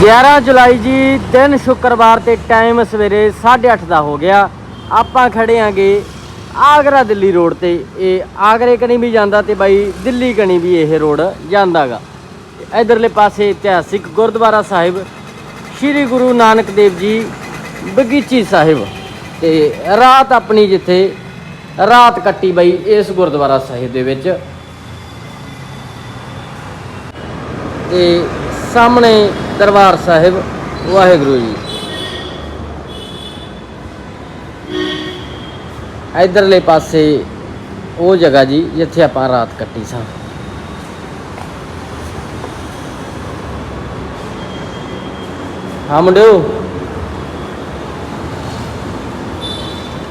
11 ਜੁਲਾਈ ਜੀ, ਦਿਨ ਸ਼ੁੱਕਰਵਾਰ ਤੇ ਟਾਈਮ ਸਵੇਰੇ 8:30 ਦਾ ਹੋ ਗਿਆ। ਆਪਾਂ ਖੜੇ ਆਂਗੇ ਆਗਰਾ ਦਿੱਲੀ ਰੋਡ ਤੇ। ਇਹ ਆਗਰੇ ਕਣੀ ਵੀ ਜਾਂਦਾ ਤੇ ਬਾਈ ਦਿੱਲੀ ਕਣੀ ਵੀ ਇਹ ਰੋਡ ਜਾਂਦਾਗਾ। ਇਧਰਲੇ ਪਾਸੇ ਇਤਿਹਾਸਿਕ ਗੁਰਦੁਆਰਾ ਸਾਹਿਬ, ਸ੍ਰੀ ਗੁਰੂ ਨਾਨਕ ਦੇਵ ਜੀ ਬਗੀਚੀ ਸਾਹਿਬ ਤੇ ਰਾਤ ਆਪਣੀ ਜਿੱਥੇ ਰਾਤ ਕੱਟੀ ਬਾਈ ਇਸ ਗੁਰਦੁਆਰਾ ਸਾਹਿਬ ਦੇ ਵਿੱਚ। ਤੇ ਸਾਹਮਣੇ ਦਰਬਾਰ ਸਾਹਿਬ, ਵਾਹਿਗੁਰੂ ਜੀ। ਇਧਰਲੇ ਪਾਸੇ ਉਹ ਜਗ੍ਹਾ ਜੀ, ਜਿੱਥੇ ਆਪਾਂ ਰਾਤ ਕੱਟੀ ਸਾਂ। ਹਾਂ ਮੁੰਡਿਓ।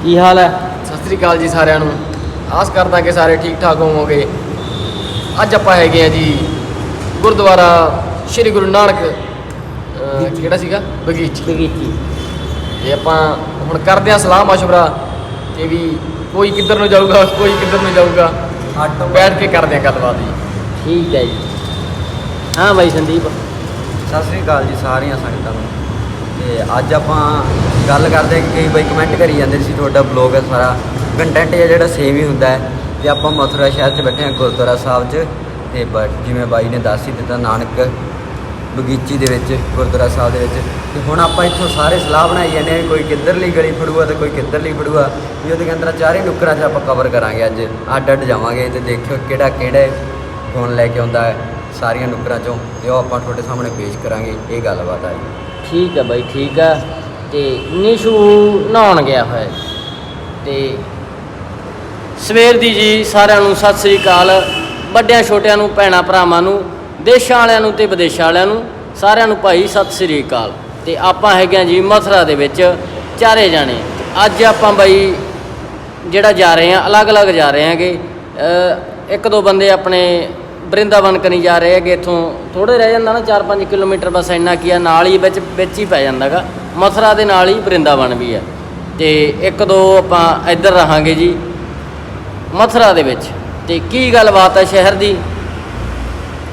ਕੀ ਹਾਲ ਹੈ? ਸਤਿ ਸ੍ਰੀ ਅਕਾਲ ਜੀ ਸਾਰਿਆਂ ਨੂੰ। ਆਸ ਕਰਦਾ ਕਿ ਸਾਰੇ ਠੀਕ ਠਾਕ ਹੋਵੋਗੇ। ਅੱਜ ਆਪਾਂ ਹੈਗੇ ਆ ਜੀ ਗੁਰਦੁਆਰਾ ਸ੍ਰੀ ਗੁਰੂ ਨਾਨਕ ਅਹ, ਕਿਹੜਾ ਸੀਗਾ? ਬਗੀਚੀ। ਬਗੀਚੀ। ਤੇ ਆਪਾਂ ਹੁਣ ਕਰਦੇ ਆ ਸਲਾਹ ਮਸ਼ਵਰਾ ਕਿ ਵੀ ਕੋਈ ਕਿੱਧਰ ਨੂੰ ਜਾਊਗਾ ਕੋਈ ਕਿੱਧਰ ਨੂੰ ਜਾਊਗਾ ਬੈਠ ਕੇ ਕਰਦੇ ਆ ਗੱਲਬਾਤ ਜੀ। ਠੀਕ ਹੈ ਜੀ। ਹਾਂ ਬਾਈ ਸੰਦੀਪ। ਸਤਿ ਸ੍ਰੀ ਅਕਾਲ ਜੀ ਸਾਰੀਆਂ ਸੰਗਤਾਂ ਨੂੰ। ਤੇ ਅੱਜ ਆਪਾਂ ਗੱਲ ਕਰਦੇ ਹਾਂ ਕਿ ਕਈ ਬਾਈ ਕਮੈਂਟ ਕਰੀ ਜਾਂਦੇ ਸੀ ਤੁਹਾਡਾ ਬਲੌਗ ਹੈ ਸਾਰਾ। ਕੰਟੈਂਟ ਹੈ ਜਿਹੜਾ ਸੇਮ ਹੀ ਹੁੰਦਾ ਹੈ ਤੇ ਆਪਾਂ ਮਥੁਰਾ ਸ਼ਹਿਰ 'ਚ ਬੈਠੇ ਹਾਂ ਗੁਰਦੁਆਰਾ ਸਾਹਿਬ 'ਚ। ਤੇ ਬ- ਜਿਵੇਂ ਬਾਈ ਨੇ ਦੱਸ ਹੀ ਦਿੱਤਾ ਨਾਨਕ ਬਗੀਚੀ ਦੇ ਵਿੱਚ, ਗੁਰਦੁਆਰਾ ਸਾਹਿਬ ਦੇ ਵਿੱਚ। ਤੇ ਹੁਣ ਆਪਾਂ ਇੱਥੋਂ ਸਾਰੇ ਸਲਾਹ ਬਣਾਈ ਜਾਂਦੇ ਹਾਂ ਵੀ ਕੋਈ ਕਿੱਧਰਲੀ ਗਲੀ ਫੜੂਆ ਤੇ ਕੋਈ ਕਿੱਧਰਲੀ ਫੜੂਆ ਵੀ ਉਹਦੇ ਅੰਦਰ ਚਾਰੇ ਨੁੱਕਰਾਂ 'ਚ ਆਪਾਂ ਕਵਰ ਕਰਾਂਗੇ ਅੱਜ। ਅੱਡ ਅੱਡ ਜਾਵਾਂਗੇ ਤੇ ਦੇਖਿਓ ਕਿਹੜਾ ਕਿਹੜੇ ਫੋਨ ਲੈ ਕੇ ਆਉਂਦਾ ਹੈ ਸਾਰੀਆਂ ਨੁੱਕਰਾਂ 'ਚੋਂ। ਤੇ ਉਹ ਆਪਾਂ ਤੁਹਾਡੇ ਸਾਹਮਣੇ ਪੇਸ਼ ਕਰਾਂਗੇ, ਇਹ ਗੱਲਬਾਤ ਆ ਜੀ। ਠੀਕ ਹੈ ਬਾਈ, ਠੀਕ ਆ। ਤੇ ਨਿਸ਼ੂ ਨਹਾਉਣ ਗਿਆ ਹੋਇਆ ਹੈ। ਤੇ ਸਵੇਰ ਦੀ ਜੀ ਸਾਰਿਆਂ ਨੂੰ ਸਤਿ ਸ੍ਰੀ ਅਕਾਲ। ਵੱਡਿਆਂ ਛੋਟਿਆਂ ਨੂੰ, ਭੈਣਾਂ ਭਰਾਵਾਂ ਨੂੰ ਦੇਸ਼ਾਂ ਵਾਲਿਆਂ ਨੂੰ ਤੇ ਵਿਦੇਸ਼ਾਂ ਵਾਲਿਆਂ ਨੂੰ, ਸਾਰਿਆਂ ਨੂੰ ਭਾਈ ਸਤਿ ਸ੍ਰੀ ਅਕਾਲ। ਤੇ ਆਪਾਂ ਹੈਗੇ ਹਾਂ ਜੀ ਮਥੁਰਾ ਦੇ ਵਿੱਚ, ਚਾਰੇ ਜਾਣੇ। ਅੱਜ ਆਪਾਂ ਬਾਈ ਜਿਹੜਾ ਜਾ ਰਹੇ ਹਾਂ ਅਲੱਗ-ਅਲੱਗ ਜਾ ਰਹੇ ਹਾਂਗੇ। ਇੱਕ ਦੋ ਬੰਦੇ ਆਪਣੇ ਬ੍ਰਿੰਦਾਵਨ ਕਨੀ ਜਾ ਰਹੇ ਹੈਗੇ, ਇੱਥੋਂ ਥੋੜੇ ਰਹਿ ਜਾਂਦਾ ਨਾ 4-5 ਕਿਲੋਮੀਟਰ ਬਸ ਇੰਨਾ ਕੀ ਆ, ਨਾਲ ਹੀ ਵਿੱਚ ਵਿੱਚ ਹੀ ਪੈ ਜਾਂਦਾਗਾ ਮਥੁਰਾ ਦੇ ਨਾਲ ਹੀ ਬ੍ਰਿੰਦਾਵਨ ਵੀ ਆ। ਤੇ ਇੱਕ ਦੋ ਆਪਾਂ ਇੱਧਰ ਰਹਾਂਗੇ ਜੀ, ਮਥੁਰਾ ਦੇ ਵਿੱਚ। ਤੇ ਕੀ ਗੱਲਬਾਤ ਹੈ ਸ਼ਹਿਰ ਦੀ?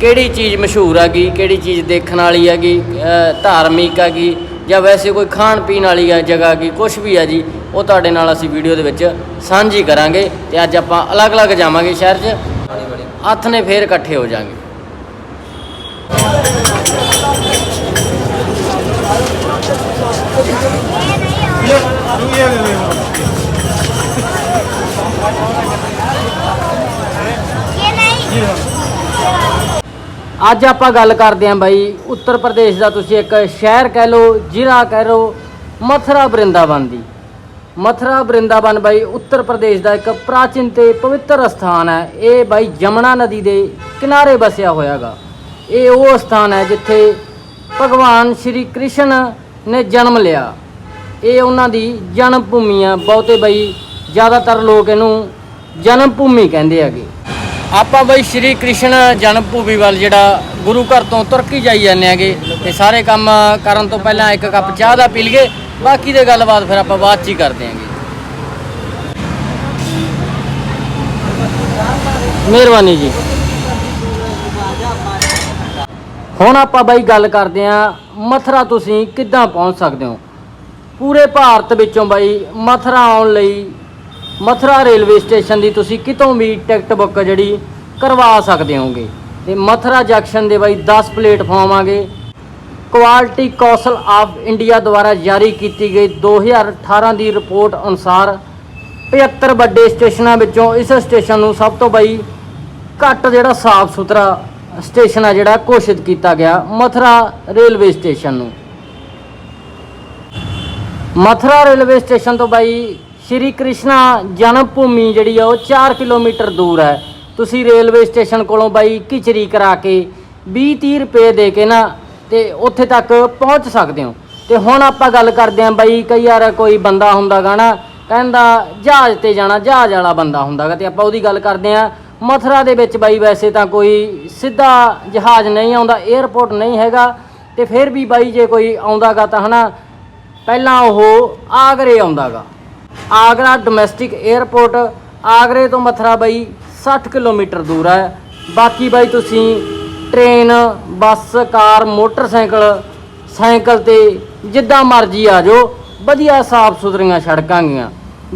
ਕਿਹੜੀ ਚੀਜ਼ ਮਸ਼ਹੂਰ ਹੈਗੀ ਕਿਹੜੀ ਚੀਜ਼ ਦੇਖਣ ਵਾਲੀ ਹੈਗੀ ਧਾਰਮਿਕ ਹੈਗੀ ਜਾਂ ਵੈਸੇ ਕੋਈ ਖਾਣ ਪੀਣ ਵਾਲੀ ਆ ਜਗ੍ਹਾ ਹੈਗੀ ਕੁਝ ਵੀ ਆ ਜੀ, ਉਹ ਤੁਹਾਡੇ ਨਾਲ ਅਸੀਂ ਵੀਡੀਓ ਦੇ ਵਿੱਚ ਸਾਂਝੀ ਕਰਾਂਗੇ ਤੇ ਅੱਜ ਆਪਾਂ ਅਲੱਗ-ਅਲੱਗ ਜਾਵਾਂਗੇ ਸ਼ਹਿਰ 'ਚ। ਹੱਥ ਨੇ ਫੇਰ ਇਕੱਠੇ ਹੋ ਜਾਾਂਗੇ। ਅੱਜ ਆਪਾਂ ਗੱਲ ਕਰਦੇ ਆਂ ਬਾਈ, ਉੱਤਰ ਪ੍ਰਦੇਸ਼ ਦਾ ਤੁਸੀਂ ਇੱਕ ਸ਼ਹਿਰ ਕਹਿ ਲਓ, ਜ਼ਿਲ੍ਹਾ ਕਹਿ ਲਓ, ਮਥੁਰਾ ਬ੍ਰਿੰਦਾਵਨ ਦੀ। ਮਥੁਰਾ ਬ੍ਰਿੰਦਾਵਨ ਬਾਈ, ਉੱਤਰ ਪ੍ਰਦੇਸ਼ ਦਾ ਇੱਕ ਪ੍ਰਾਚੀਨ ਤੇ ਪਵਿੱਤਰ ਸਥਾਨ ਹੈ। ਇਹ ਬਾਈ ਜਮਨਾ ਨਦੀ ਦੇ ਕਿਨਾਰੇ ਵਸਿਆ ਹੋਇਆਗਾ। ਇਹ ਉਹ ਸਥਾਨ ਹੈ ਜਿੱਥੇ ਭਗਵਾਨ ਸ਼੍ਰੀ ਕ੍ਰਿਸ਼ਨ ਨੇ ਜਨਮ ਲਿਆ। ਇਹ ਉਹਨਾਂ ਦੀ ਜਨਮ ਭੂਮੀ ਆ ਬਹੁਤੇ ਬਈ, ਜ਼ਿਆਦਾਤਰ ਲੋਕ ਇਹਨੂੰ ਜਨਮ ਭੂਮੀ ਕਹਿੰਦੇ ਹੈਗੇ। ਆਪਾਂ ਬਈ ਸ਼੍ਰੀ ਕ੍ਰਿਸ਼ਨ ਜਨਮ ਭੂਮੀ ਵੱਲ ਜਿਹੜਾ ਗੁਰੂ ਘਰ ਤੋਂ ਤੁਰਕੀ ਜਾਈ ਜਾਂਦੇ ਹੈਗੇ ਤੇ ਸਾਰੇ ਕੰਮ ਕਰਨ ਤੋਂ ਪਹਿਲਾਂ ਇੱਕ ਕੱਪ ਚਾਹ ਦਾ ਪੀ ਲਈਏ, ਬਾਕੀ ਦੇ ਗੱਲਬਾਤ ਫਿਰ ਆਪਾਂ ਬਾਅਦ ਚ ਹੀ ਕਰਦੇ ਆਂਗੇ ਮਿਹਰਬਾਨੀ ਜੀ। ਹੁਣ ਆਪਾਂ ਬਾਈ ਗੱਲ ਕਰਦੇ ਆਂ ਮਥੁਰਾ ਤੁਸੀਂ ਕਿੱਦਾਂ ਪਹੁੰਚ ਸਕਦੇ ਹੋ? ਪੂਰੇ ਭਾਰਤ ਵਿੱਚੋਂ ਬਾਈ ਮਥਰਾ ਆਉਣ ਲਈ ਮਥੁਰਾ ਰੇਲਵੇ ਸਟੇਸ਼ਨ ਦੀ ਤੁਸੀਂ ਕਿਤੋਂ ਵੀ ਟਿਕਟ ਬੁੱਕ ਜਿਹੜੀ ਕਰਵਾ ਸਕਦੇ ਹੋਗੇ। ਤੇ ਮਥੁਰਾ ਜੰਕਸ਼ਨ ਦੇ ਬਾਈ 10 ਪਲੇਟਫਾਰਮ ਆਗੇ। ਕੁਆਲਿਟੀ ਕੌਂਸਲ ਆਫ ਇੰਡੀਆ ਦੁਆਰਾ ਜਾਰੀ ਕੀਤੀ ਗਈ 2018 ਦੀ ਰਿਪੋਰਟ ਅਨੁਸਾਰ 75 ਵੱਡੇ ਸਟੇਸ਼ਨਾਂ ਵਿੱਚੋਂ ਇਸ ਸਟੇਸ਼ਨ ਨੂੰ ਸਭ ਤੋਂ ਬਾਈ ਘੱਟ ਜਿਹੜਾ ਸਾਫ਼ ਸੁਥਰਾ ਸਟੇਸ਼ਨ ਆ ਜਿਹੜਾ ਘੋਸ਼ਿਤ ਕੀਤਾ ਗਿਆ, ਮਥੁਰਾ ਰੇਲਵੇ ਸਟੇਸ਼ਨ ਨੂੰ। ਮਥੁਰਾ ਰੇਲਵੇ ਸਟੇਸ਼ਨ ਤੋਂ ਬਾਈ ਸ਼੍ਰੀ ਕ੍ਰਿਸ਼ਨਾ ਜਨਮ ਭੂਮੀ ਜਿਹੜੀ ਆ ਉਹ 4 ਕਿਲੋਮੀਟਰ ਦੂਰ ਹੈ। ਤੁਸੀਂ ਰੇਲਵੇ ਸਟੇਸ਼ਨ ਕੋਲੋਂ ਬਾਈ ਕਿਚਰੀ ਕਰਾ ਕੇ 20 30 ਰੁਪਏ ਦੇ ਕੇ ਨਾ ਤੇ ਉੱਥੇ ਤੱਕ ਪਹੁੰਚ ਸਕਦੇ ਹੋ। ਤੇ ਹੁਣ ਆਪਾਂ ਗੱਲ ਕਰਦੇ ਆਂ ਬਾਈ, ਕਈ ਵਾਰ ਕੋਈ ਬੰਦਾ ਹੁੰਦਾਗਾ ਨਾ, ਕਹਿੰਦਾ ਜਹਾਜ਼ ਤੇ ਜਾਣਾ, ਜਹਾਜ਼ ਵਾਲਾ ਬੰਦਾ ਹੁੰਦਾਗਾ ਤੇ ਆਪਾਂ ਉਹਦੀ ਗੱਲ ਕਰਦੇ ਆਂ ਮਥੁਰਾ ਦੇ ਵਿੱਚ ਬਾਈ ਵੈਸੇ ਤਾਂ ਕੋਈ ਸਿੱਧਾ ਜਹਾਜ਼ ਨਹੀਂ ਆਉਂਦਾ 에ਅਰਪੋਰਟ ਨਹੀਂ ਹੈਗਾ। ਤੇ ਫਿਰ ਵੀ ਬਾਈ ਜੇ ਕੋਈ ਆਉਂਦਾਗਾ ਤਾਂ ਹਨਾ, ਪਹਿਲਾਂ ਉਹ ਆਗਰੇ ਆਉਂਦਾਗਾ। ਆਗਰਾ ਡੋਮੈਸਟਿਕ 에ਅਰਪੋਰਟ ਆਗਰੇ ਤੋਂ ਮਥੁਰਾ ਬਾਈ 60 ਕਿਲੋਮੀਟਰ ਦੂਰ ਹੈ। ਬਾਕੀ ਬਾਈ ਤੁਸੀਂ train, bus, car, motorcycle, cycle ਤੇ ਜਿੱਦਾਂ ਮਰਜ਼ੀ ਆ ਜਾਓ, ਵਧੀਆ ਸਾਫ਼ ਸੁਥਰੀਆਂ ਸੜਕਾਂ ਗੀਆਂ।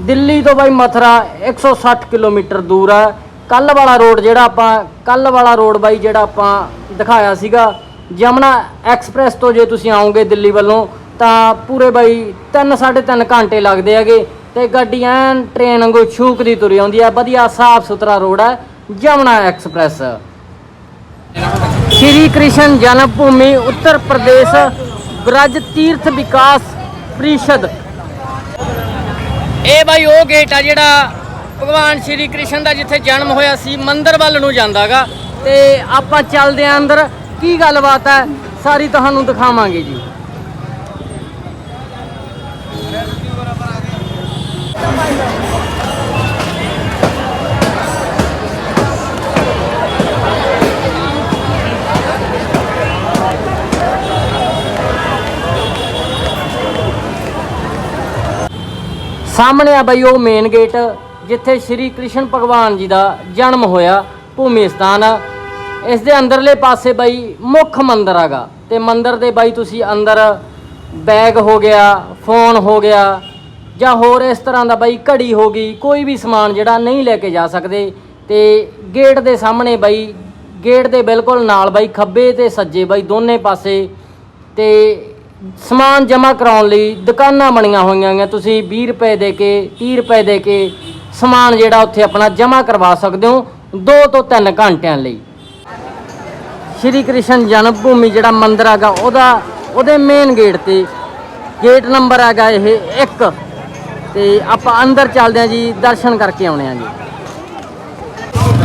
ਦਿੱਲੀ ਤੋਂ ਬਾਈ ਮਥੁਰਾ 160 ਕਿਲੋਮੀਟਰ ਦੂਰ ਆ ਕੱਲ ਵਾਲਾ ਰੋਡ ਜਿਹੜਾ ਆਪਾਂ ਕੱਲ ਵਾਲਾ ਰੋਡ ਬਾਈ ਜਿਹੜਾ ਆਪਾਂ ਦਿਖਾਇਆ ਸੀਗਾ ਜਮਨਾ ਐਕਸਪ੍ਰੈਸ ਤੋਂ ਜੇ ਤੁਸੀਂ ਆਓਗੇ ਦਿੱਲੀ ਵੱਲੋਂ, ਤਾਂ ਪੂਰੇ ਬਾਈ 3 3.5 ਘੰਟੇ ਲੱਗਦੇ ਹੈਗੇ। ਤੇ ਗੱਡੀ ਐਨ ਟ੍ਰੇਨ ਵਾਂਗੂ ਛੂਕ ਤੁਰੀ ਆਉਂਦੀ ਆ। ਵਧੀਆ ਸਾਫ਼ ਸੁਥਰਾ ਰੋਡ ਹੈ ਜਮਨਾ ਐਕਸਪ੍ਰੈਸ। ਸ਼੍ਰੀ ਕ੍ਰਿਸ਼ਨ ਜਨਮ ਭੂਮੀ ਉੱਤਰ ਪ੍ਰਦੇਸ਼ ਬ੍ਰਜ ਤੀਰਥ ਵਿਕਾਸ ਪ੍ਰੀਸ਼ਦ। ਇਹ ਬਾਈ ਉਹ ਗੇਟ ਆ ਜਿਹੜਾ ਭਗਵਾਨ ਸ਼੍ਰੀ ਕ੍ਰਿਸ਼ਨ ਦਾ ਜਿੱਥੇ ਜਨਮ ਹੋਇਆ ਸੀ, ਮੰਦਿਰ ਵੱਲ ਨੂੰ ਜਾਂਦਾਗਾ। ਤੇ ਆਪਾਂ ਚੱਲਦੇ ਆਂ ਅੰਦਰ। ਕੀ ਗੱਲਬਾਤ ਹੈ ਸਾਰੀ ਤੁਹਾਨੂੰ ਦਿਖਾਵਾਂਗੇ ਜੀ। ਸਾਹਮਣੇ ਆ ਬਈ ਉਹ ਮੇਨ ਗੇਟ ਜਿੱਥੇ ਸ਼੍ਰੀ ਕ੍ਰਿਸ਼ਨ ਭਗਵਾਨ ਜੀ ਦਾ ਜਨਮ ਹੋਇਆ, ਭੂਮੀ ਸਥਾਨ। ਇਸ ਦੇ ਅੰਦਰਲੇ ਪਾਸੇ ਬਈ ਮੁੱਖ ਮੰਦਿਰ ਹੈਗਾ। ਤੇ ਮੰਦਿਰ ਦੇ ਬਾਈ ਤੁਸੀਂ ਅੰਦਰ ਬੈਗ ਹੋ ਗਿਆ ਫੋਨ ਹੋ ਗਿਆ, ਜਾਂ ਹੋਰ ਇਸ ਤਰ੍ਹਾਂ ਦਾ ਬਾਈ ਘੜੀ ਹੋ ਗਈ, ਕੋਈ ਵੀ ਸਮਾਨ ਜਿਹੜਾ ਨਹੀਂ ਲੈ ਕੇ ਜਾ ਸਕਦੇ। ਤੇ ਗੇਟ ਦੇ ਸਾਹਮਣੇ ਬਾਈ ਗੇਟ ਦੇ ਬਿਲਕੁਲ ਨਾਲ ਬਾਈ ਖੱਬੇ ਤੇ ਸੱਜੇ ਬਾਈ ਦੋਨੇ ਪਾਸੇ। ਤੇ ਸਮਾਨ ਜਮ੍ਹਾਂ ਕਰਾਉਣ ਲਈ ਦੁਕਾਨਾਂ ਬਣੀਆਂ ਹੋਈਆਂ ਨੇ ਤੁਸੀਂ 20 ਰੁਪਏ ਦੇ ਕੇ 30 ਰੁਪਏ ਦੇ ਕੇ ਸਮਾਨ ਜਿਹੜਾ ਉੱਥੇ ਆਪਣਾ ਜਮ੍ਹਾਂ ਕਰਵਾ ਸਕਦੇ ਹੋ 2 ਤੋਂ 3 ਘੰਟਿਆਂ ਲਈ। ਸ਼੍ਰੀ ਕ੍ਰਿਸ਼ਨ ਜਨਮ ਭੂਮੀ ਜਿਹੜਾ ਮੰਦਿਰ ਹੈਗਾ, ਉਹਦਾ, ਉਹਦੇ ਮੇਨ ਗੇਟ ਤੇ ਗੇਟ ਨੰਬਰ ਹੈਗਾ ਇਹ 1 ਤੇ ਆਪਾਂ ਅੰਦਰ ਚੱਲਦੇ ਹਾਂ ਜੀ, ਦਰਸ਼ਨ ਕਰਕੇ ਆਉਣੇ ਆ ਜੀ।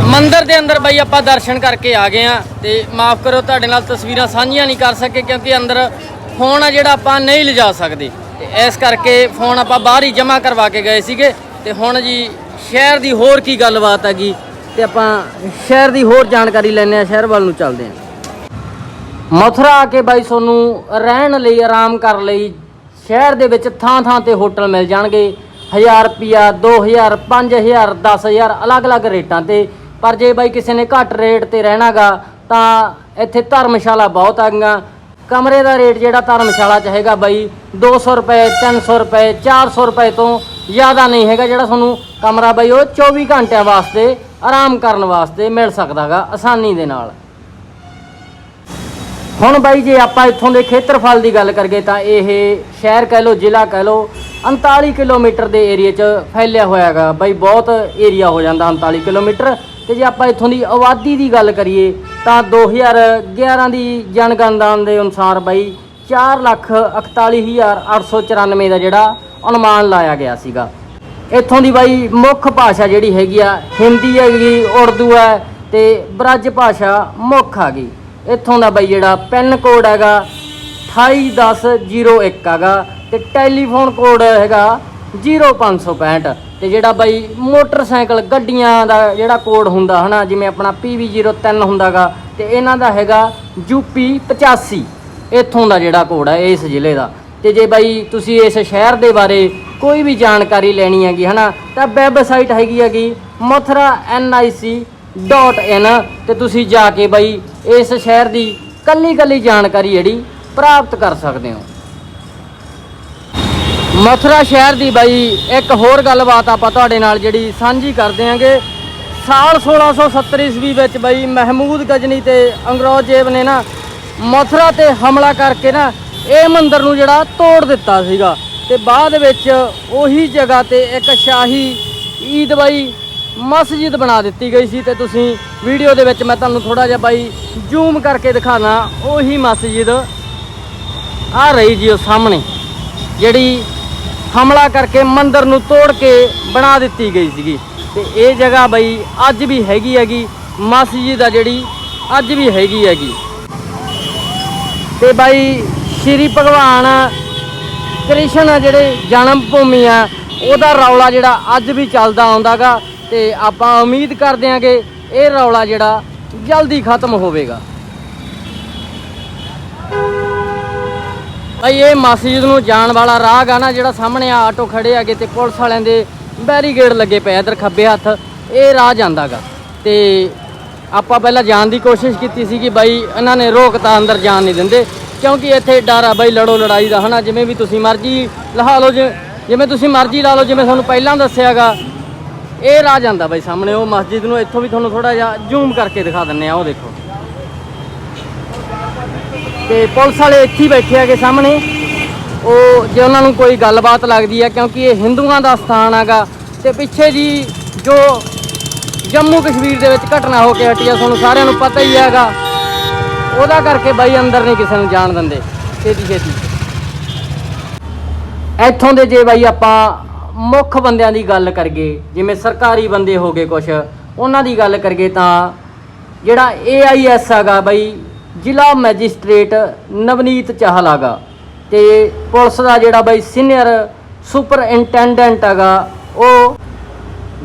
ਮੰਦਿਰ ਦੇ ਅੰਦਰ ਬਈ ਆਪਾਂ ਦਰਸ਼ਨ ਕਰਕੇ ਆ ਗਏ ਆ ਤੇ ਮਾਫ ਕਰੋ, ਤੁਹਾਡੇ ਨਾਲ ਤਸਵੀਰਾਂ ਸਾਂਝੀਆਂ ਨਹੀਂ ਕਰ ਸਕੇ ਕਿਉਂਕਿ ਅੰਦਰ ਫੋਨ ਆ ਜਿਹੜਾ ਆਪਾਂ ਨਹੀਂ ਲਿਜਾ ਸਕਦੇ। ਤੇ ਇਸ ਕਰਕੇ ਫੋਨ ਆਪਾਂ ਬਾਹਰ ਹੀ ਜਮ੍ਹਾਂ ਕਰਵਾ ਕੇ ਗਏ ਸੀਗੇ। ਤੇ ਹੁਣ ਜੀ ਸ਼ਹਿਰ ਦੀ ਹੋਰ ਕੀ ਗੱਲਬਾਤ ਹੈਗੀ, ਤੇ ਆਪਾਂ ਸ਼ਹਿਰ ਦੀ ਹੋਰ ਜਾਣਕਾਰੀ ਲੈਣੇ ਆ ਸ਼ਹਿਰ ਵੱਲ ਨੂੰ ਚੱਲਦੇ ਆ ਮਥੁਰਾ ਆ ਕੇ ਬਾਈ ਤੁਹਾਨੂੰ ਰਹਿਣ ਲਈ, ਆਰਾਮ ਕਰਨ ਲਈ, ਸ਼ਹਿਰ ਦੇ ਵਿੱਚ ਥਾਂ ਥਾਂ ਤੇ ਹੋਟਲ ਮਿਲ ਜਾਣਗੇ। 1000 ਰੁਪਿਆ 2000 5000 10000 ਅਲੱਗ-ਅਲੱਗ ਰੇਟਾਂ ਤੇ। ਪਰ ਜੇ ਬਾਈ ਕਿਸੇ ਨੇ ਘੱਟ ਰੇਟ ਤੇ ਰਹਿਣਾਗਾ, ਤਾਂ ਇੱਥੇ ਧਰਮਸ਼ਾਲਾ ਬਹੁਤ ਆਗੀਆਂ ਕਮਰੇ ਦਾ ਰੇਟ ਜਿਹੜਾ ਧਰਮਸ਼ਾਲਾ ਚ ਹੈਗਾ ਬਾਈ 200 ਰੁਪਏ 300 ਰੁਪਏ 400 ਰੁਪਏ ਤੋਂ ਜ਼ਿਆਦਾ ਨਹੀਂ ਹੈਗਾ ਜਿਹੜਾ ਤੁਹਾਨੂੰ ਕਮਰਾ ਬਾਈ, ਉਹ 24 ਘੰਟਿਆਂ ਵਾਸਤੇ, ਆਰਾਮ ਕਰਨ ਵਾਸਤੇ ਮਿਲ ਸਕਦਾਗਾ ਆਸਾਨੀ ਦੇ ਨਾਲ। ਹੁਣ ਬਾਈ ਜੇ ਆਪਾਂ ਇੱਥੋਂ ਦੇ ਖੇਤਰਫਲ ਦੀ ਗੱਲ ਕਰੀਏ ਤਾਂ ਇਹ ਸ਼ਹਿਰ ਕਹਿ ਲਓ, ਜ਼ਿਲ੍ਹਾ ਕਹਿ ਲਓ 39 ਕਿਲੋਮੀਟਰ ਦੇ ਏਰੀਆ 'ਚ ਫੈਲਿਆ ਹੋਇਆ ਹੈਗਾ ਬਾਈ ਬਹੁਤ ਏਰੀਆ ਹੋ ਜਾਂਦਾ 39 ਕਿਲੋਮੀਟਰ। ਤੇ ਜੇ ਆਪਾਂ ਇੱਥੋਂ ਦੀ ਆਬਾਦੀ ਦੀ ਗੱਲ ਕਰੀਏ, ਤਾਂ 2011 ਦੀ ਜਨਗਣਨਾ ਦੇ ਅਨੁਸਾਰ ਬਾਈ 441894 ਦਾ ਜਿਹੜਾ ਅਨੁਮਾਨ ਲਾਇਆ ਗਿਆ ਸੀਗਾ। ਇੱਥੋਂ ਦੀ ਬਾਈ ਮੁੱਖ ਭਾਸ਼ਾ ਜਿਹੜੀ ਹੈਗੀ ਆ, ਹਿੰਦੀ ਹੈਗੀ ਉਰਦੂ ਹੈ ਤੇ ਬ੍ਰਜ ਭਾਸ਼ਾ ਮੁੱਖ ਆ ਗਈ। ਇੱਥੋਂ ਦਾ ਬਾਈ ਜਿਹੜਾ ਪਿੰਨ ਕੋਡ ਹੈਗਾ 281001 ਹੈਗਾ, ਤੇ ਟੈਲੀਫੋਨ ਕੋਡ ਹੈਗਾ 0565 ਤੇ ਜਿਹੜਾ ਬਾਈ ਮੋਟਰਸਾਈਕਲ ਗੱਡੀਆਂ ਦਾ ਜਿਹੜਾ ਕੋਡ ਹੁੰਦਾ ਹਨਾ, ਜਿਵੇਂ ਆਪਣਾ PV03 ਹੁੰਦਾਗਾ, ਤੇ ਇਹਨਾਂ ਦਾ ਹੈਗਾ ਯੂਪੀ 85 ਇੱਥੋਂ ਦਾ ਜਿਹੜਾ ਕੋਡ ਹੈ ਇਸ ਜ਼ਿਲ੍ਹੇ ਦਾ। ਤੇ ਜੇ ਬਾਈ ਤੁਸੀਂ ਇਸ ਸ਼ਹਿਰ ਦੇ ਬਾਰੇ ਕੋਈ ਵੀ ਜਾਣਕਾਰੀ ਲੈਣੀ ਹੈਗੀ ਹਨਾ, ਤਾਂ ਵੈਬਸਾਈਟ ਹੈਗੀ ਹੈਗੀ mathura.nic.in ਤੇ ਤੁਸੀਂ ਜਾ ਕੇ ਬਾਈ ਇਸ ਸ਼ਹਿਰ ਦੀ ਕੱਲੀ ਕੱਲੀ ਜਾਣਕਾਰੀ ਜਿਹੜੀ ਪ੍ਰਾਪਤ ਕਰ ਸਕਦੇ ਹੋ। ਮਥੁਰਾ ਸ਼ਹਿਰ ਦੀ ਬਾਈ, ਇੱਕ ਹੋਰ ਗੱਲਬਾਤ ਆਪਾਂ ਤੁਹਾਡੇ ਨਾਲ ਜਿਹੜੀ ਸਾਂਝੀ ਕਰਦੇ ਆਂਗੇ ਸਾਲ 1670 ਈਸਵੀ ਵਿੱਚ ਬਾਈ ਮਹਿਮੂਦ ਗਜਨੀ ਤੇ ਅੰਗਰੇਜ਼ੇਬ ਨੇ ਨਾ ਮਥੁਰਾ ਤੇ ਹਮਲਾ ਕਰਕੇ ਨਾ ਇਹ ਮੰਦਿਰ ਨੂੰ ਜਿਹੜਾ ਤੋੜ ਦਿੱਤਾ ਸੀਗਾ। ਤੇ ਬਾਅਦ ਵਿੱਚ ਉਹੀ ਜਗ੍ਹਾ ਤੇ ਇੱਕ ਸ਼ਾਹੀ ਈਦ ਬਾਈ ਮਸਜਿਦ ਬਣਾ ਦਿੱਤੀ ਗਈ ਸੀ। ਤੇ ਤੁਸੀਂ ਵੀਡੀਓ ਦੇ ਵਿੱਚ ਮੈਂ ਤੁਹਾਨੂੰ ਥੋੜਾ ਜਿਹਾ ਬਾਈ ਜ਼ੂਮ ਕਰਕੇ ਦਿਖਾਣਾ, ਉਹੀ ਮਸਜਿਦ ਆ ਰਹੀ ਜੀ ਉਹ ਸਾਹਮਣੇ। ਜਿਹੜੀ ਹਮਲਾ ਕਰਕੇ ਮੰਦਿਰ ਨੂੰ ਤੋੜ ਕੇ ਬਣਾ ਦਿੱਤੀ ਗਈ ਸੀਗੀ। ਤੇ ਇਹ ਜਗ੍ਹਾ ਬਈ ਅੱਜ ਵੀ ਹੈਗੀ ਹੈਗੀ ਮਸਜਿਦ ਆ ਜਿਹੜੀ ਅੱਜ ਵੀ ਹੈਗੀ ਹੈਗੀ। ਤੇ ਬਾਈ ਸ਼੍ਰੀ ਭਗਵਾਨ ਕ੍ਰਿਸ਼ਨ ਆ ਜਿਹੜੇ ਜਨਮ ਭੂਮੀ ਆ, ਉਹਦਾ ਰੌਲਾ ਜਿਹੜਾ ਅੱਜ ਵੀ ਚੱਲਦਾ ਆਉਂਦਾਗਾ। ਤੇ ਆਪਾਂ ਉਮੀਦ ਕਰਦੇ ਆਂਗੇ, ਇਹ ਰੌਲਾ ਜਿਹੜਾ ਜਲਦੀ ਖਤਮ ਹੋਵੇਗਾ। ਭਾਈ, ਇਹ ਮਸਜਿਦ ਨੂੰ ਜਾਣ ਵਾਲਾ ਰਾਹ ਗਾ ਨਾ, ਜਿਹੜਾ ਸਾਹਮਣੇ ਆ, ਆਟੋ ਖੜੇ ਹੈਗੇ ਤੇ ਪੁਲਿਸ ਵਾਲਿਆਂ ਦੇ ਬੈਰੀਗੇਡ ਲੱਗੇ ਪਏ ਆ ਇਧਰ ਖੱਬੇ ਹੱਥ। ਇਹ ਰਾਹ ਜਾਂਦਾਗਾ। ਤੇ ਆਪਾਂ ਪਹਿਲਾਂ ਜਾਣ ਦੀ ਕੋਸ਼ਿਸ਼ ਕੀਤੀ ਸੀ ਕਿ ਬਾਈ, ਇਹਨਾਂ ਨੇ ਰੋਕਤਾ ਅੰਦਰ ਜਾਣ ਨਹੀਂ ਦਿੰਦੇ, ਕਿਉਂਕਿ ਇੱਥੇ ਡਰ ਆ ਬਾਈ ਲੜੋ ਲੜਾਈ ਦਾ, ਹਨਾ? ਜਿਵੇਂ ਵੀ ਤੁਸੀਂ ਮਰਜ਼ੀ ਲਹਾ ਲਓ, ਜਿਵੇਂ ਜਿਵੇਂ ਤੁਸੀਂ ਮਰਜ਼ੀ ਲਾ ਲਓ, ਜਿਵੇਂ ਤੁਹਾਨੂੰ ਪਹਿਲਾਂ ਦੱਸਿਆਗਾ। ਇਹ ਰਾਹ ਜਾਂਦਾ ਬਾਈ ਸਾਹਮਣੇ, ਉਹ ਮਸਜਿਦ ਨੂੰ ਇੱਥੋਂ ਵੀ ਤੁਹਾਨੂੰ ਥੋੜਾ ਜਿਹਾ ਜ਼ੂਮ ਕਰਕੇ ਦਿਖਾ ਦਿੰਨੇ ਆ, ਉਹ ਦੇਖੋ। ਤੇ ਪੁਲਿਸ ਵਾਲੇ ਇੱਥੇ ਹੀ ਬੈਠੇ ਆਗੇ ਸਾਹਮਣੇ। ਉਹ ਜੇ ਉਹਨਾਂ ਨੂੰ ਕੋਈ ਗੱਲਬਾਤ ਲੱਗਦੀ ਹੈ, ਕਿਉਂਕਿ ਇਹ ਹਿੰਦੂਆਂ ਦਾ ਸਥਾਨ ਹੈਗਾ ਤੇ ਪਿੱਛੇ ਜੀ ਜੋ ਜੰਮੂ ਕਸ਼ਮੀਰ ਦੇ ਵਿੱਚ ਘਟਨਾ ਹੋ ਕੇ ਹਟੀ ਆ ਤੁਹਾਨੂੰ ਸਾਰਿਆਂ ਨੂੰ ਪਤਾ ਹੀ ਹੈਗਾ। ਉਹਦਾ ਕਰਕੇ ਬਾਈ ਅੰਦਰ ਨਹੀਂ ਕਿਸੇ ਨੂੰ ਜਾਣ ਦਿੰਦੇ, ਛੇਤੀ ਛੇਤੀ। ਇੱਥੋਂ ਦੇ ਜੇ ਬਾਈ ਆਪਾਂ ਮੁੱਖ ਬੰਦਿਆਂ ਦੀ ਗੱਲ ਕਰੀਏ, ਜਿਵੇਂ ਸਰਕਾਰੀ ਬੰਦੇ ਹੋ ਗਏ ਕੁਛ, ਉਹਨਾਂ ਦੀ ਗੱਲ ਕਰੀਏ ਤਾਂ ਜਿਹੜਾ AIS ਹੈਗਾ ਬਾਈ ਜ਼ਿਲ੍ਹਾ ਮੈਜਿਸਟ੍ਰੇਟ ਨਵਨੀਤ ਚਾਹਲ ਹੈਗਾ ਤੇ ਪੁਲਿਸ ਦਾ ਜਿਹੜਾ ਬਾਈ ਸੀਨੀਅਰ ਸੁਪਰਇੰਟੈਂਡੈਂਟ ਹੈਗਾ, ਉਹ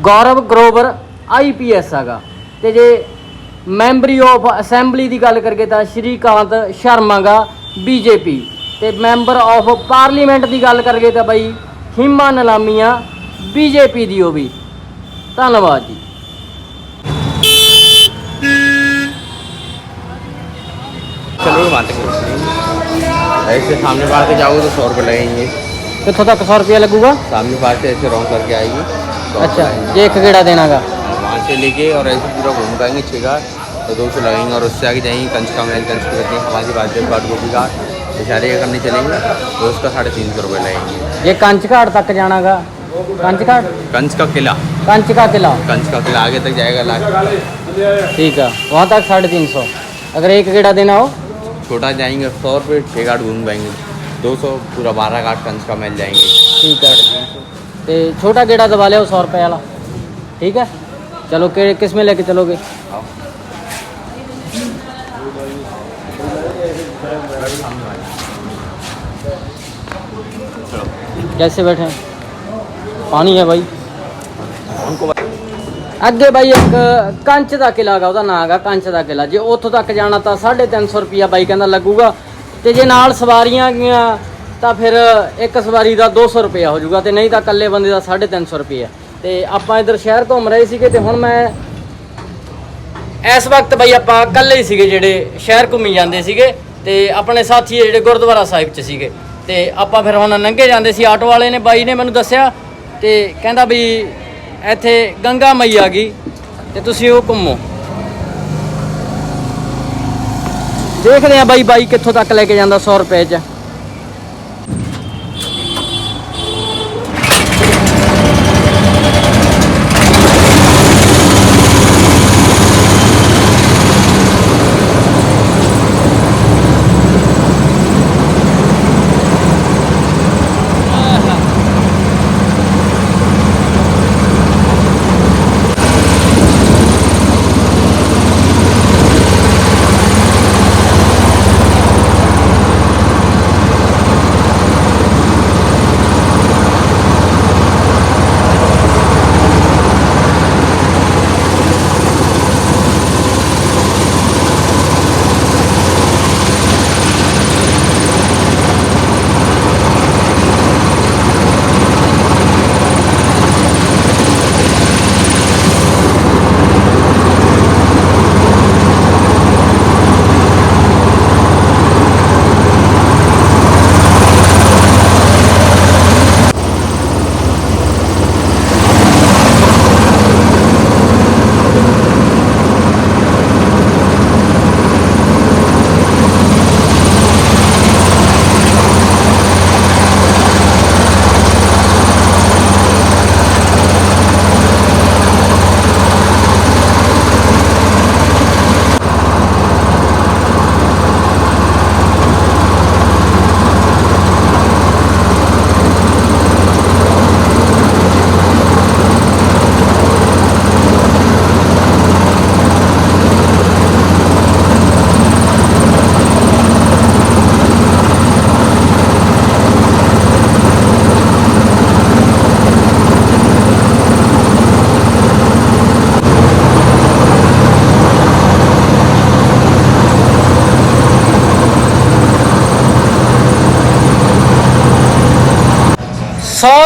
ਗੌਰਵ ਗਰੋਵਰ ਆਈਪੀਐਸ ਹੈਗਾ। ਤੇ ਜੇ ਮੈਂਬਰੀ ਆਫ ਅਸੈਂਬਲੀ ਦੀ ਗੱਲ ਕਰੀਏ ਤਾਂ ਸ਼੍ਰੀਕਾਂਤ ਸ਼ਰਮਾ ਗਾ ਬੀਜੇਪੀ ਤੇ ਮੈਂਬਰ ਆਫ ਪਾਰਲੀਮੈਂਟ ਦੀ ਗੱਲ ਕਰੀਏ ਤਾਂ ਬਾਈ ਹਿਮਾ ਨਲਾਮੀਆਂ ਬੀਜੇਪੀ ਦੀ ਉਹ ਵੀ। ਧੰਨਵਾਦ ਜੀ। चलो बातें ऐसे सामने बाहर के जाओगे तो सौ रुपये लगेंगे। तो थोड़ा सौ रुपया लगेगा? सामने बाहर से ऐसे रॉन्ग करके आएगी। अच्छा ये खगेड़ा देना का? वहाँ से लेके और ऐसे पूरा घूम पाएँगे छः घाट तो दो सौ लगेंगे और उससे आगे जाएँगे कंच का महल कंच करके हमारी बाजू बाट गोभी घाट इशारे का करने चलेंगे तो उसका साढ़े तीन सौ रुपये लगेंगे। ये कंच घाट तक जाना का? कंच घाट? कंच का किला। कंच का किला? कंच का किला आगे तक जाएगा लाख ठीक है वहाँ तक साढ़े तीन सौ। अगर एक गेड़ा देना हो छोटा जाएँगे सौ रुपये छः घाट घूम पाएँगे। दो सौ पूरा बारह घाट कंस का मिल जाएँगे। ठीक है तो छोटा गेड़ा दबा लिया सौ रुपये वाला। ठीक है? चलो के किसमें लेके चलोगे? कैसे बैठे हैं? पानी है भाई। उनको ਅੱਗੇ ਬਾਈ ਇੱਕ ਕੰਚ ਦਾ ਕਿਲਾ ਹੈਗਾ, ਉਹਦਾ ਨਾਂ ਹੈਗਾ ਕੰਚ ਦਾ ਕਿਲਾ। ਜੇ ਉੱਥੋਂ ਤੱਕ ਜਾਣਾ ਤਾਂ 350 ਰੁਪਿਆ ਬਾਈ ਕਹਿੰਦਾ ਲੱਗੂਗਾ। ਤੇ ਜੇ ਨਾਲ ਸਵਾਰੀਆਂ ਗਈਆਂ ਤਾਂ ਫਿਰ ਇੱਕ ਸਵਾਰੀ ਦਾ 200 ਰੁਪਿਆ ਹੋ ਜਾਊਗਾ ਤੇ ਨਹੀਂ ਤਾਂ ਇਕੱਲੇ ਬੰਦੇ ਦਾ 350 ਰੁਪਿਆ ਤੇ ਆਪਾਂ ਇਧਰ ਸ਼ਹਿਰ ਘੁੰਮ ਰਹੇ ਸੀਗੇ ਤੇ ਹੁਣ ਮੈਂ ਇਸ ਵਕਤ ਬਾਈ ਆਪਾਂ ਇਕੱਲੇ ਹੀ ਸੀਗੇ ਜਿਹੜੇ ਸ਼ਹਿਰ ਘੁੰਮੀ ਜਾਂਦੇ ਸੀਗੇ ਤੇ ਆਪਣੇ ਸਾਥੀ ਜਿਹੜੇ ਗੁਰਦੁਆਰਾ ਸਾਹਿਬ 'ਚ ਸੀਗੇ। ਤੇ ਆਪਾਂ ਫਿਰ ਹੁਣ ਲੰਘੇ ਜਾਂਦੇ ਸੀ। ਆਟੋ ਵਾਲੇ ਨੇ, ਬਾਈ ਨੇ ਮੈਨੂੰ ਦੱਸਿਆ ਤੇ ਕਹਿੰਦਾ ਵੀ ਇੱਥੇ ਗੰਗਾ ਮਈ ਆ ਗਈ ਤੇ ਤੁਸੀਂ ਉਹ ਘੁੰਮੋ। ਦੇਖਦੇ ਆ ਬਾਈ ਬਾਈ ਕਿੱਥੋਂ ਤੱਕ ਲੈ ਕੇ ਜਾਂਦਾ 100 ਰੁਪਏ 'ਚ।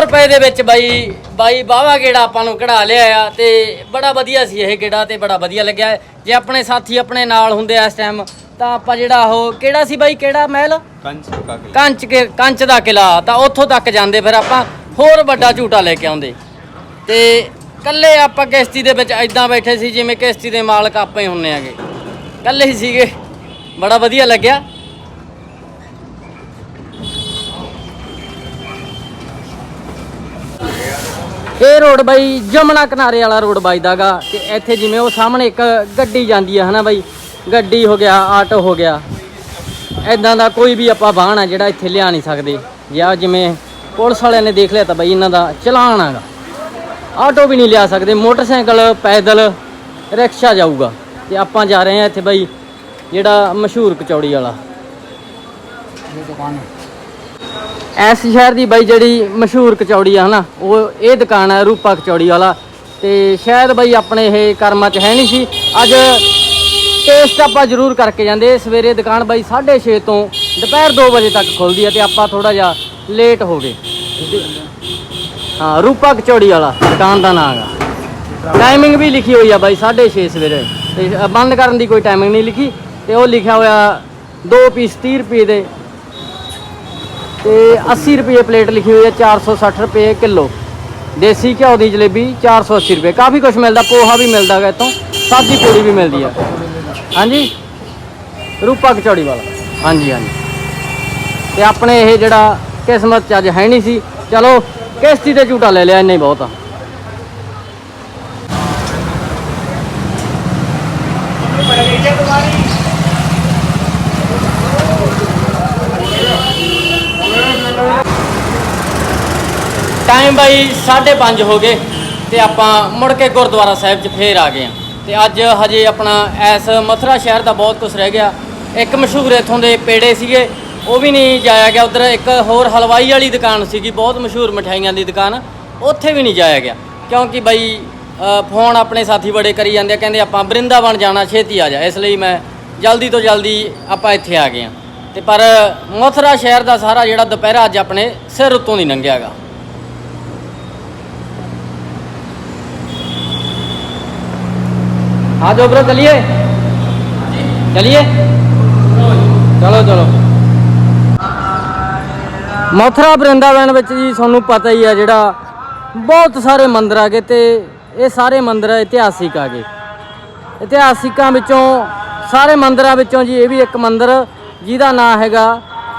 ਰੁਪਏ ਦੇ ਵਿੱਚ ਬਾਈ ਬਾਈ ਬਾਵਾ ਗੇੜਾ ਆਪਾਂ ਨੂੰ ਕਢਾ ਲਿਆ ਆ ਤੇ ਬੜਾ ਵਧੀਆ ਸੀ ਇਹ ਗੇੜਾ ਤੇ ਬੜਾ ਵਧੀਆ ਲੱਗਿਆ। ਜੇ ਆਪਣੇ ਸਾਥੀ ਆਪਣੇ ਨਾਲ ਹੁੰਦੇ ਆ ਇਸ ਟਾਈਮ ਤਾਂ ਆਪਾਂ ਜਿਹੜਾ ਉਹ ਕਿਹੜਾ ਸੀ ਬਾਈ ਕਿਹੜਾ ਮਹਿਲ? ਕੰਚ ਕੰਚ ਕੇ ਕੰਚ ਦਾ ਕਿਲਾ ਤਾਂ ਉੱਥੋਂ ਤੱਕ ਜਾਂਦੇ ਫਿਰ ਆਪਾਂ ਹੋਰ ਵੱਡਾ ਝੂਟਾ ਲੈ ਕੇ ਆਉਂਦੇ। ਤੇ ਕੱਲੇ ਆਪਾਂ ਕਿਸ਼ਤੀ ਦੇ ਵਿੱਚ ਐਦਾਂ ਬੈਠੇ ਸੀ ਜਿਵੇਂ ਕਿਸ਼ਤੀ ਦੇ ਮਾਲਕ ਆਪੇ ਹੁੰਨੇ ਆਗੇ। ਕੱਲੇ ਹੀ ਸੀਗੇ ਬੜਾ ਵਧੀਆ ਲੱਗਿਆ। ਇਹ ਰੋਡ ਬਾਈ ਜਮਨਾ ਕਿਨਾਰੇ ਵਾਲਾ ਰੋਡ ਵੱਜਦਾਗਾ ਤੇ ਇੱਥੇ ਜਿਵੇਂ ਉਹ ਸਾਹਮਣੇ ਇੱਕ ਗੱਡੀ ਜਾਂਦੀ ਆ, ਹਨਾ ਬਾਈ? ਗੱਡੀ ਹੋ ਗਿਆ, ਆਟੋ ਹੋ ਗਿਆ। ਐਦਾਂ ਦਾ ਕੋਈ ਵੀ ਆਪਾਂ ਵਾਹਨ ਆ ਜਿਹੜਾ ਇੱਥੇ ਲਿਆ ਨਹੀਂ ਸਕਦੇ। ਜਾਂ ਜਿਵੇਂ ਪੁਲਿਸ ਵਾਲਿਆਂ ਨੇ ਦੇਖ ਲਿਆ ਤਾਂ ਬਾਈ ਇਹਨਾਂ ਦਾ ਚਲਾਨ ਆਗਾ। ਆਟੋ ਵੀ ਨਹੀਂ ਲਿਆ ਸਕਦੇ, ਮੋਟਰਸਾਈਕਲ, ਪੈਦਲ, ਰਿਕਸ਼ਾ ਜਾਊਗਾ। ਤੇ ਆਪਾਂ ਜਾ ਰਹੇ ਆ ਇੱਥੇ ਬਾਈ ਜਿਹੜਾ ਮਸ਼ਹੂਰ ਕਚੌੜੀ ਵਾਲਾ। ਐਸ ਸ਼ਹਿਰ ਦੀ ਬਾਈ ਜਿਹੜੀ ਮਸ਼ਹੂਰ ਕਚੌੜੀ ਆ ਹਨਾ, ਉਹ ਇਹ ਦੁਕਾਨ ਹੈ ਰੂਪਾ ਕਚੌੜੀ ਵਾਲਾ। ਤੇ ਸ਼ਾਇਦ ਬਾਈ ਆਪਣੇ ਇਹ ਕਰਮਾਂ 'ਚ ਹੈ ਨਹੀਂ ਸੀ। ਅੱਜ ਟੇਸਟ ਆਪਾਂ ਜ਼ਰੂਰ ਕਰਕੇ ਜਾਂਦੇ। ਸਵੇਰੇ ਦੁਕਾਨ ਬਾਈ 6:30 ਤੋਂ ਦੁਪਹਿਰ 2 ਵਜੇ ਤੱਕ ਖੁੱਲਦੀ ਹੈ ਤੇ ਆਪਾਂ ਥੋੜਾ ਜਿਹਾ ਲੇਟ ਹੋ ਗਏ। ਹਾਂ, ਰੂਪਾ ਕਚੌੜੀ ਵਾਲਾ, ਦੁਕਾਨ ਦਾ ਨਾਮ ਹੈਗਾ ਟਾਈਮਿੰਗ ਵੀ ਲਿਖੀ ਹੋਈ ਆ ਬਾਈ 6:30 ਸਵੇਰੇ। ਤੇ ਬੰਦ ਕਰਨ ਦੀ ਕੋਈ ਟਾਈਮਿੰਗ ਨਹੀਂ ਲਿਖੀ। ਤੇ ਉਹ ਲਿਖਿਆ ਹੋਇਆ ਦੋ ਪੀਸ 30 ਰੁਪਏ ਦੇ ਤੇ 80 ਰੁਪਏ ਪਲੇਟ ਲਿਖੀ ਹੋਈ ਹੈ 460 ਰੁਪਏ ਕਿਲੋ। ਦੇਸੀ ਘਿਓ ਦੀ ਜਲੇਬੀ 480 ਰੁਪਏ। ਕਾਫੀ ਕੁਝ ਮਿਲਦਾ, ਪੋਹਾ ਵੀ ਮਿਲਦਾ ਗਾ ਇੱਥੋਂ ਸਾਦੀ ਪੂੜੀ ਵੀ ਮਿਲਦੀ ਆ। ਹਾਂਜੀ? ਰੂਪਾ ਕਚੌੜੀ ਵਾਲਾ। ਹਾਂਜੀ ਹਾਂਜੀ। ਤੇ ਆਪਣੇ ਇਹ ਜਿਹੜਾ ਕਿਸਮਤ ਚ ਅੱਜ ਹੈ ਨਹੀਂ ਸੀ, ਚਲੋ, ਕਿਸ਼ਤੀ ਤੇ ਝੂਟਾ ਲੈ ਲਿਆ, ਇੰਨਾ ਹੀ ਬਹੁਤ ਆ। ਟਾਈਮ ਬਾਈ 5:30 ਹੋ ਗਏ ਤੇ ਆਪਾਂ ਮੁੜ ਕੇ ਗੁਰਦੁਆਰਾ ਸਾਹਿਬ 'ਚ ਫੇਰ ਆ ਗਏ ਆ ਤੇ ਅੱਜ ਹਜੇ ਆਪਣਾ ਐਸ ਮਥੁਰਾ ਸ਼ਹਿਰ ਦਾ ਬਹੁਤ ਕੁਝ ਰਹਿ ਗਿਆ। ਇੱਕ ਮਸ਼ਹੂਰ ਇਥੋਂ ਦੇ ਪੇੜੇ ਸੀਗੇ, ਉਹ ਵੀ ਨਹੀਂ ਜਾਇਆ ਗਿਆ ਉਧਰ। ਇੱਕ ਹੋਰ ਹਲਵਾਈ ਵਾਲੀ ਦੁਕਾਨ ਸੀਗੀ, ਬਹੁਤ ਮਸ਼ਹੂਰ ਮਠਾਈਆਂ ਦੀ ਦੁਕਾਨ। ਉੱਥੇ ਵੀ ਨਹੀਂ ਜਾਇਆ ਗਿਆ। ਕਿਉਂਕਿ ਬਾਈ ਫੋਨ ਆਪਣੇ ਸਾਥੀ ਬੜੇ ਕਰੀ ਜਾਂਦੇ ਆ, ਕਹਿੰਦੇ ਆਪਾਂ ਬ੍ਰਿੰਦਾਵਨ ਜਾਣਾ, ਛੇਤੀ ਆ ਜਾ। ਇਸ ਲਈ ਮੈਂ ਜਲਦੀ ਤੋਂ ਜਲਦੀ ਆਪਾਂ ਇੱਥੇ ਆ ਗਏ ਆ ਤੇ ਪਰ ਮਥੁਰਾ ਸ਼ਹਿਰ ਦਾ ਸਾਰਾ ਜਿਹੜਾ ਦੁਪਹਿਰਾ ਅੱਜ ਆਪਣੇ ਸਿਰ ਉੱਤੋਂ ਦੀ ਲੰਘਿਆਗਾ हाँ जो ब्रो चलिए चलिए ਚਲੋ ਚਲੋ ਮਥੁਰਾ ਬ੍ਰਿੰਦਾਵਨ ਵਿੱਚ ਜੀ ਤੁਹਾਨੂੰ ਪਤਾ ਹੀ ਆ ਜਿਹੜਾ ਬਹੁਤ ਸਾਰੇ ਮੰਦਿਰ ਆਗੇ ਤੇ ਇਹ ਸਾਰੇ ਮੰਦਿਰ ਇਤਿਹਾਸਿਕ ਆਗੇ ਇਤਿਹਾਸਿਕਾਂ ਵਿੱਚੋਂ ਸਾਰੇ ਮੰਦਿਰਾਂ ਵਿੱਚੋਂ ਜੀ ਇਹ ਵੀ ਇੱਕ ਮੰਦਿਰ ਜਿਹਦਾ ਨਾਮ ਹੈਗਾ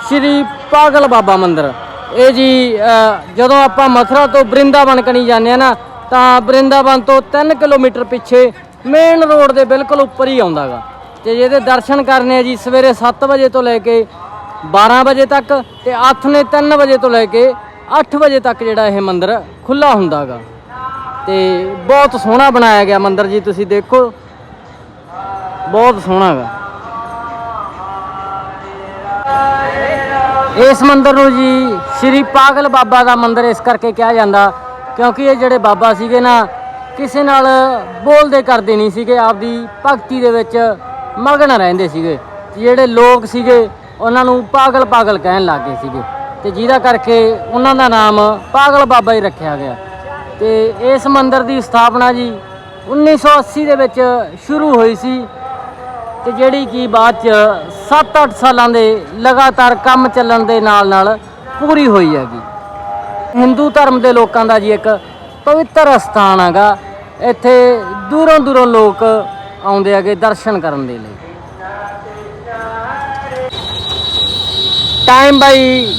ਸ਼੍ਰੀ ਪਾਗਲ ਬਾਬਾ ਮੰਦਿਰ ਇਹ ਜੀ ਅ, ਜਦੋਂ ਆਪਾਂ ਮਥੁਰਾ ਤੋਂ ਬ੍ਰਿੰਦਾਵਨ ਕਣੀ ਜਾਂਦੇ ਆ ਨਾ ਤਾਂ ਬ੍ਰਿੰਦਾਵਨ ਤੋਂ 3 ਕਿਲੋਮੀਟਰ ਪਿੱਛੇ ਮੇਨ ਰੋਡ ਦੇ ਬਿਲਕੁਲ ਉੱਪਰ ਹੀ ਆਉਂਦਾਗਾ। ਤੇ ਜਿਹਦੇ ਦਰਸ਼ਨ ਕਰਨੇ ਆ ਜੀ ਸਵੇਰੇ 7 ਵਜੇ ਤੋਂ ਲੈ ਕੇ 12 ਵਜੇ ਤੱਕ ਤੇ ਨੇ 3 ਵਜੇ ਤੋਂ ਲੈ ਕੇ 8 ਵਜੇ ਤੱਕ ਜਿਹੜਾ ਇਹ ਮੰਦਿਰ ਖੁੱਲਾ ਹੁੰਦਾਗਾ। ਤੇ ਬਹੁਤ ਸੋਹਣਾ ਬਣਾਇਆ ਗਿਆ ਮੰਦਿਰ ਜੀ, ਤੁਸੀਂ ਦੇਖੋ। ਬਹੁਤ ਸੋਹਣਾ ਗਾ ਇਸ ਮੰਦਿਰ ਨੂੰ ਜੀ ਸ਼੍ਰੀ ਪਾਗਲ ਬਾਬਾ ਦਾ ਮੰਦਿਰ ਇਸ ਕਰਕੇ ਕਿਹਾ ਜਾਂਦਾ ਕਿਉਂਕਿ ਇਹ ਜਿਹੜੇ ਬਾਬਾ ਸੀਗੇ ਨਾ ਕਿਸੇ ਨਾਲ ਬੋਲਦੇ ਕਰਦੇ ਨਹੀਂ ਸੀਗੇ, ਆਪਦੀ ਭਗਤੀ ਦੇ ਵਿੱਚ ਮਗਨ ਰਹਿੰਦੇ ਸੀਗੇ। ਜਿਹੜੇ ਲੋਕ ਸੀਗੇ, ਉਹਨਾਂ ਨੂੰ ਪਾਗਲ ਪਾਗਲ ਕਹਿਣ ਲੱਗੇ ਸੀਗੇ। ਤੇ ਜਿਹਦਾ ਕਰਕੇ ਉਹਨਾਂ ਦਾ ਨਾਮ ਪਾਗਲ ਬਾਬਾ ਹੀ ਰੱਖਿਆ ਗਿਆ। ਤੇ ਇਸ ਮੰਦਿਰ ਦੀ ਸਥਾਪਨਾ ਜੀ 1980 ਦੇ ਵਿੱਚ ਸ਼ੁਰੂ ਹੋਈ ਸੀ। ਤੇ ਜਿਹੜੀ ਕਿ ਬਾਅਦ ਚ 7-8 ਸਾਲਾਂ ਦੇ ਲਗਾਤਾਰ ਕੰਮ ਚੱਲਣ ਦੇ ਨਾਲ ਨਾਲ ਪੂਰੀ ਹੋਈ ਹੈਗੀ। ਹਿੰਦੂ ਧਰਮ ਦੇ ਲੋਕਾਂ ਦਾ ਜੀ ਇੱਕ ਪਵਿੱਤਰ ਸਥਾਨ ਹੈਗਾ। ਇੱਥੇ ਦੂਰੋਂ ਦੂਰੋਂ ਲੋਕ ਆਉਂਦੇ ਹੈਗੇ ਦਰਸ਼ਨ ਕਰਨ ਦੇ ਲਈ। ਟਾਈਮ ਬਾਈ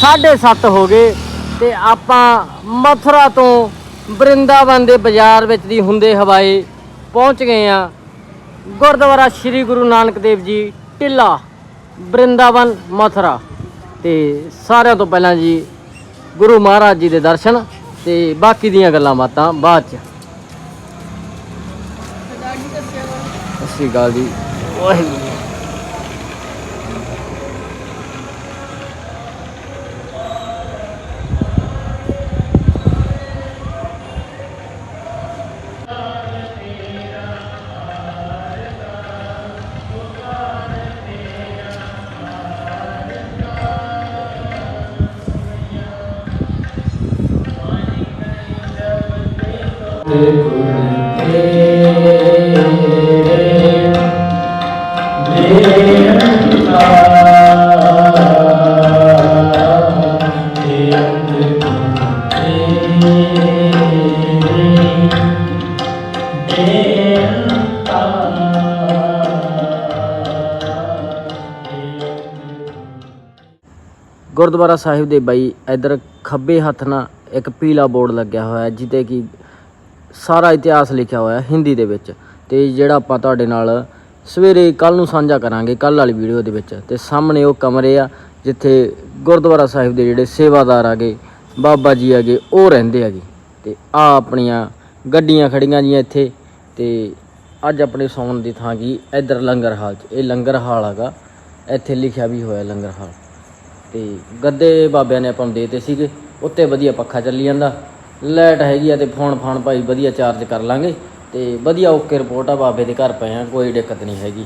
7:30 ਹੋ ਗਏ ਤੇ ਆਪਾਂ ਮਥੁਰਾ ਤੋਂ ਬ੍ਰਿੰਦਾਵਨ ਦੇ ਬਾਜ਼ਾਰ ਵਿੱਚ ਦੀ ਹੁੰਦੇ ਹਵਾਏ ਪਹੁੰਚ ਗਏ ਆ ਗੁਰਦੁਆਰਾ ਸ੍ਰੀ ਗੁਰੂ ਨਾਨਕ ਦੇਵ ਜੀ, ਟਿੱਲਾ ਬ੍ਰਿੰਦਾਵਨ ਮਥੁਰਾ। ਤੇ ਸਾਰਿਆਂ ਤੋਂ ਪਹਿਲਾਂ ਜੀ ਗੁਰੂ ਮਹਾਰਾਜ ਜੀ ਦੇ ਦਰਸ਼ਨ ਤੇ ਬਾਕੀ ਦੀਆਂ ਗੱਲਾਂ ਬਾਤਾਂ ਬਾਅਦ ਚ। ਸਤਿ ਸ਼੍ਰੀ ਅਕਾਲ ਜੀ। ਵਾਹਿਗੁਰੂ। ਗੁਰਦੁਆਰਾ ਸਾਹਿਬ ਦੇ ਬਾਈ ਇਧਰ ਖੱਬੇ ਹੱਥ ਨਾਲ ਇੱਕ ਪੀਲਾ ਬੋਰਡ ਲੱਗਿਆ ਹੋਇਆ ਜਿਹਦੇ ਕਿ ਸਾਰਾ ਇਤਿਹਾਸ ਲਿਖਿਆ ਹੋਇਆ ਹਿੰਦੀ ਦੇ ਵਿੱਚ ਤੇ ਜਿਹੜਾ ਆਪਾਂ ਤੁਹਾਡੇ ਨਾਲ ਸਵੇਰੇ ਕੱਲ ਨੂੰ ਸਾਂਝਾ ਕਰਾਂਗੇ ਕੱਲ ਵਾਲੀ ਵੀਡੀਓ ਦੇ ਵਿੱਚ। ਤੇ ਸਾਹਮਣੇ ਉਹ ਕਮਰੇ ਆ ਜਿੱਥੇ ਗੁਰਦੁਆਰਾ ਸਾਹਿਬ ਦੇ ਜਿਹੜੇ ਸੇਵਾਦਾਰ ਆਗੇ, ਬਾਬਾ ਜੀ ਆਗੇ, ਉਹ ਰਹਿੰਦੇ ਆਗੇ ਤੇ ਆ ਆਪਣੀਆਂ ਗੱਡੀਆਂ ਖੜੀਆਂ ਜੀਆਂ ਇੱਥੇ ਤੇ ਅੱਜ ਆਪਣੇ ਸੌਣ ਦੀ ਥਾਂ ਕੀ? ਇੱਧਰ ਲੰਗਰ ਹਾਲ 'ਚ। ਇਹ ਲੰਗਰ ਹਾਲ ਹੈਗਾ। ਇੱਥੇ ਲਿਖਿਆ ਵੀ ਹੋਇਆ ਲੰਗਰ ਹਾਲ। ਤੇ ਗੱਦੇ ਬਾਬਿਆਂ ਨੇ ਆਪਾਂ ਨੂੰ ਦੇਤੇ ਸੀਗੇ। ਉੱਤੇ ਵਧੀਆ ਪੱਖਾ ਚੱਲੀ ਜਾਂਦਾ। ਲਾਈਟ ਹੈਗੀ ਆ ਤੇ ਫੋਨ ਫਾਨ ਭਾਈ ਵਧੀਆ ਚਾਰਜ ਕਰ ਲਾਂਗੇ ਤੇ ਵਧੀਆ ਓਕੇ ਰਿਪੋਰਟ ਆ ਬਾਬੇ ਦੇ ਘਰ ਪਏ ਆ, ਕੋਈ ਦਿੱਕਤ ਨਹੀਂ ਹੈਗੀ।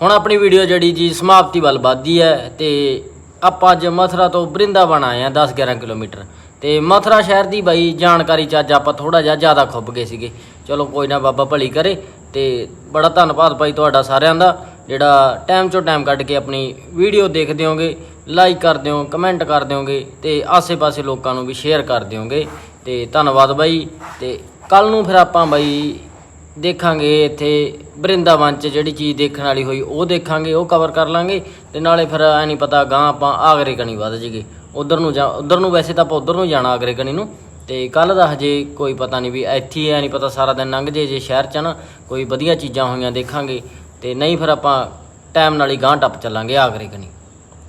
ਹੁਣ ਆਪਣੀ ਵੀਡੀਓ ਜਿਹੜੀ ਜੀ ਸਮਾਪਤੀ ਵੱਲ ਵੱਧਦੀ ਹੈ ਤੇ ਆਪਾਂ ਅੱਜ ਮਥੁਰਾ ਤੋਂ ਬ੍ਰਿੰਦਾਵਨ ਆਏ ਆ 10-11 ਕਿਲੋਮੀਟਰ। ਤੇ ਮਥੁਰਾ ਸ਼ਹਿਰ ਦੀ ਬਾਈ ਜਾਣਕਾਰੀ ਚ ਅੱਜ ਆਪਾਂ ਥੋੜਾ ਜਿਹਾ ਜ਼ਿਆਦਾ ਖੁੱਬ ਗਏ ਸੀਗੇ। ਚਲੋ ਕੋਈ ਨਾ ਬਾਬਾ ਭਲੀ ਕਰੇ ਤੇ ਬੜਾ ਧੰਨਵਾਦ ਭਾਈ ਤੁਹਾਡਾ ਸਾਰਿਆਂ ਦਾ, ਜਿਹੜਾ ਟਾਈਮ ਚੋਂ ਟਾਈਮ ਕੱਢ ਕੇ ਆਪਣੀ ਵੀਡੀਓ ਦੇਖਦੇ ਹੋਗੇ। ਲਾਈਕ ਕਰ ਦਿਓ ਕਮੈਂਟ ਕਰ ਹੋਗੇ ਤੇ ਆਸੇ-ਪਾਸੇ ਲੋਕਾਂ ਨੂੰ ਵੀ ਸ਼ੇਅਰ ਕਰ ਦਿਓਗੇ। ਤੇ ਧੰਨਵਾਦ ਬਾਈ। ਤੇ ਕੱਲ ਨੂੰ ਫਿਰ ਆਪਾਂ ਬਾਈ ਦੇਖਾਂਗੇ ਇੱਥੇ ਬ੍ਰਿੰਦਾਵਨ ਚ ਜਿਹੜੀ ਚੀਜ਼ ਦੇਖਣ ਵਾਲੀ ਹੋਈ, ਉਹ ਦੇਖਾਂਗੇ, ਉਹ ਕਵਰ ਕਰ ਲਾਂਗੇ। ਤੇ ਨਾਲੇ ਫਿਰ ਐ ਨਹੀਂ ਪਤਾ ਗਾਂ ਆਪਾਂ ਆਗਰੇ ਕਣੀ ਵੱਧ ਜੀਗੇ ਉਧਰ ਨੂੰ ਜਾ, ਉਧਰ ਨੂੰ ਵੈਸੇ ਤਾਂ ਆਪਾਂ ਉਧਰ ਨੂੰ ਜਾਣਾ ਆਗਰੇ ਕਣੀ ਨੂੰ। ਤੇ ਕੱਲ ਦਾ ਹਜੇ ਕੋਈ ਪਤਾ ਨਹੀਂ ਵੀ ਇੱਥੇ ਹੀ ਐ ਨਹੀਂ ਪਤਾ ਸਾਰਾ ਦਿਨ ਲੰਘ ਜੇ ਜੇ ਸ਼ਹਿਰ ਚ ਨਾ ਕੋਈ ਵਧੀਆ ਚੀਜ਼ਾਂ ਹੋਈਆਂ ਦੇਖਾਂਗੇ। ਤੇ ਨਹੀਂ ਫਿਰ ਆਪਾਂ ਟਾਈਮ ਨਾਲ ਹੀ ਗਾਂ ਟੱਪ ਚੱਲਾਂਗੇ ਆਗਰੇ ਕਣੀ।